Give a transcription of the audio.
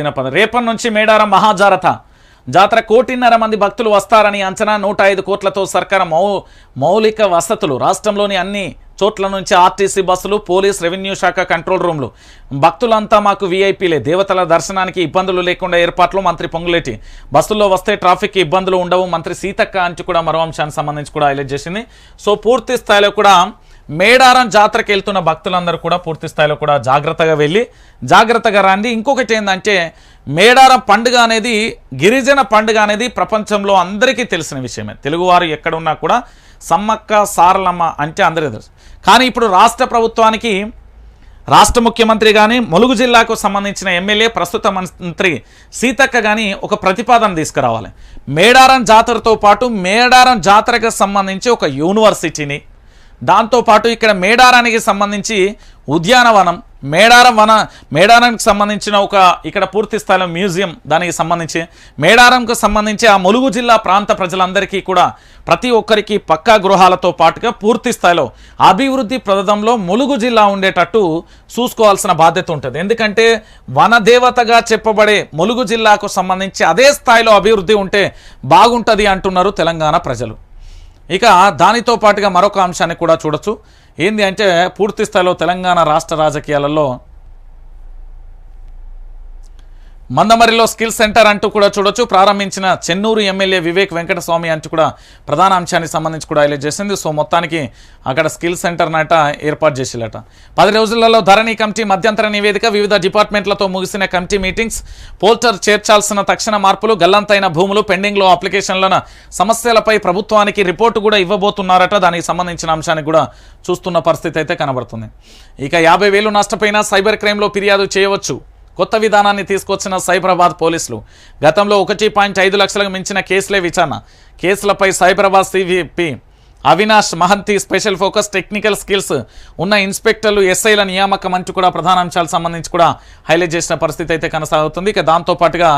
రేపటి నుంచి మేడారం మహాజారత జాతర కోటిన్నర మంది భక్తులు వస్తారని అంచనా నూట ఐదు కోట్లతో సర్కార్ మౌ మౌలిక వసతులు. రాష్ట్రంలోని అన్ని చోట్ల నుంచి ఆర్టీసీ బస్సులు పోలీస్ రెవెన్యూ శాఖ కంట్రోల్ రూమ్లు. భక్తులంతా మాకు వీఐపీలే. దేవతల దర్శనానికి ఇబ్బందులు లేకుండా ఏర్పాట్లు మంత్రి పొంగులేటి. బస్సుల్లో వస్తే ట్రాఫిక్ ఇబ్బందులు ఉండవు. మంత్రి సీతక్క అంటూ కూడా మరో అంశానికి సంబంధించి కూడా హైలైట్ చేసింది. సో పూర్తి స్థాయిలో కూడా మేడారం జాతరకి వెళ్తున్న భక్తులందరూ కూడా పూర్తి స్థాయిలో కూడా జాగ్రత్తగా వెళ్ళి జాగ్రత్తగా రండి ఇంకొకటి ఏంటంటే మేడారం పండుగ అనేది గిరిజన పండుగ అనేది ప్రపంచంలో అందరికీ తెలిసిన విషయమే. తెలుగువారు ఎక్కడున్నా కూడా సమ్మక్క సారలమ్మ అంటే అందరికీ తెలుసు. కానీ ఇప్పుడు రాష్ట్ర ప్రభుత్వానికి రాష్ట్ర ముఖ్యమంత్రి కానీ ములుగు జిల్లాకు సంబంధించిన ఎమ్మెల్యే ప్రస్తుత మంత్రి సీతక్క కానీ ఒక ప్రతిపాదన తీసుకురావాలి. మేడారం జాతరతో పాటు మేడారం జాతరకు సంబంధించి ఒక యూనివర్సిటీని దాంతోపాటు ఇక్కడ మేడారానికి సంబంధించి ఉద్యానవనం మేడారం వన మేడారానికి సంబంధించిన ఒక ఇక్కడ పూర్తి స్థాయిలో మ్యూజియం దానికి సంబంధించి మేడారంకు సంబంధించి ఆ ములుగు జిల్లా ప్రాంత ప్రజలందరికీ కూడా ప్రతి ఒక్కరికి పక్కా గృహాలతో పాటుగా పూర్తి స్థాయిలో అభివృద్ధి ప్రదంలో ములుగు జిల్లా ఉండేటట్టు చూసుకోవాల్సిన బాధ్యత ఉంటుంది. ఎందుకంటే వనదేవతగా చెప్పబడే ములుగు జిల్లాకు సంబంధించి అదే స్థాయిలో అభివృద్ధి ఉంటే బాగుంటుంది అంటున్నారు తెలంగాణ ప్రజలు. ఇక దానితో పాటుగా మరొక అంశాన్ని కూడా చూడొచ్చు. ఏంది అంటే పూర్తి స్థాయిలో తెలంగాణ రాష్ట్ర రాజకీయాలలో మందమరిలో స్కిల్ సెంటర్ అంటూ కూడా చూడొచ్చు. ప్రారంభించిన చెన్నూరు ఎమ్మెల్యే వివేక్ వెంకటస్వామి అంటూ కూడా ప్రధాన అంశానికి సంబంధించి కూడా హైలైట్ చేసింది. సో మొత్తానికి అక్కడ స్కిల్ సెంటర్ నట ఏర్పాటు చేసిలట. పది రోజులలో ధరణి కమిటీ మధ్యంతర నివేదిక వివిధ డిపార్ట్మెంట్లతో ముగిసిన కమిటీ మీటింగ్స్ పోల్టర్ చేర్చాల్సిన తక్షణ మార్పులు గల్లంతైన భూములు పెండింగ్లో అప్లికేషన్ల సమస్యలపై ప్రభుత్వానికి రిపోర్టు కూడా ఇవ్వబోతున్నారట. దానికి సంబంధించిన అంశానికి కూడా చూస్తున్న పరిస్థితి అయితే కనబడుతుంది. ఇక యాభై వేలు నష్టపోయినా సైబర్ క్రైమ్లో ఫిర్యాదు చేయవచ్చు. కొత్త విధానాన్ని తీసుకొచ్చిన సైబరాబాద్ పోలీసులు. గతంలో ఒకటి పాయింట్ ఐదు లక్షలకు మించిన కేసులే విచారణ. కేసులపై Cyberabad CVP Avinash Mohanty special focus technical skills ఉన్న ఇన్స్పెక్టర్లు ఎస్ఐల నియామకం అంటూ కూడా ప్రధాన అంశాలకు సంబంధించి కూడా హైలైట్ చేసిన పరిస్థితి అయితే కొనసాగుతుంది. ఇక దాంతో పాటుగా